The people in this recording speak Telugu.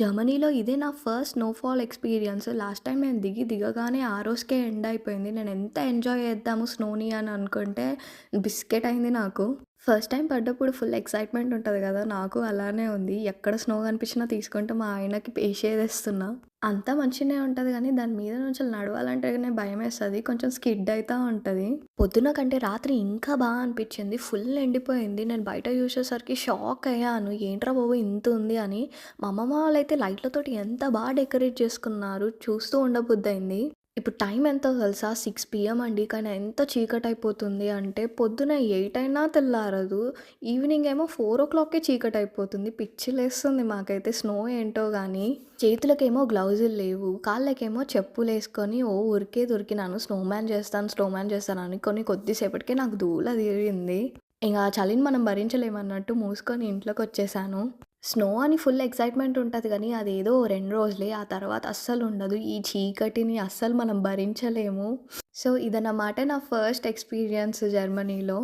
జర్మనీలో ఇదే నా first snowfall experience. Last time నేను దిగి దిగగానే ఆ రోజుకే ఎండ్ అయిపోయింది. నేను ఎంత ఎంజాయ్ చేద్దాము స్నోని అని అనుకుంటే బిస్కెట్ అయింది నాకు. ఫస్ట్ టైం పడ్డప్పుడు ఫుల్ ఎక్సైట్‌మెంట్ ఉంటుంది కదా నాకు అలానే ఉంది. ఎక్కడ స్నో కనిపించినా తీసుకుంటే మా ఆయనకి ఏషేదేస్తున్నా. అంతా మంచిగానే ఉంటుంది కానీ దాని మీద నుంచి నడవాలంటేనే వేస్తుంది కొంచెం స్కిడ్ అవుతూ ఉంటుంది పొద్దున కంటే రాత్రి ఇంకా బాగా అనిపించింది. ఫుల్ ఎండిపోయింది. నేను బయట చూసేసరికి షాక్ అయ్యాను. ఏంట్రా బాబు ఇంత ఉంది అని. మా అమ్మమ్మ వాళ్ళైతే లైట్‌లతోటి ఎంత బాగా డెకరేట్ చేసుకున్నారు. చూస్తూ ఉండబుద్దయింది. ఇప్పుడు టైం ఎంతో తెలుసా? సిక్స్ పిఎం అండి. కానీ ఎంత చీకటయిపోతుంది అంటే పొద్దున ఎయిట్ అయినా తెల్లారదు. ఈవినింగ్ ఏమో ఫోర్ ఓ క్లాక్కే చీకటైపోతుంది పిచ్చిలేస్తుంది మాకైతే స్నో ఏంటో కానీ చేతులకేమో గ్లౌజులు లేవు. కాళ్ళకేమో చెప్పులు వేసుకొని ఓ ఉరికే ఉరికినాను. స్నోమ్యాన్ చేస్తాను, స్నోమ్యాన్ చేస్తాను అని కొన్ని కొద్దిసేపటికే నాకు దూల తీరింది ఇంకా చలిని మనం భరించలేమన్నట్టు మూసుకొని ఇంట్లోకి వచ్చేసాను స్నో అని ఫుల్ ఎక్సైట్‌మెంట్ ఉంటుంది కానీ అదేదో రెండు రోజులే. ఆ తర్వాత అస్సలు ఉండదు ఈ చీకటిని అస్సలు మనం భరించలేము. సో, ఇదన్నమాట నా ఫస్ట్ ఎక్స్‌పీరియన్స్ జర్మనీలో.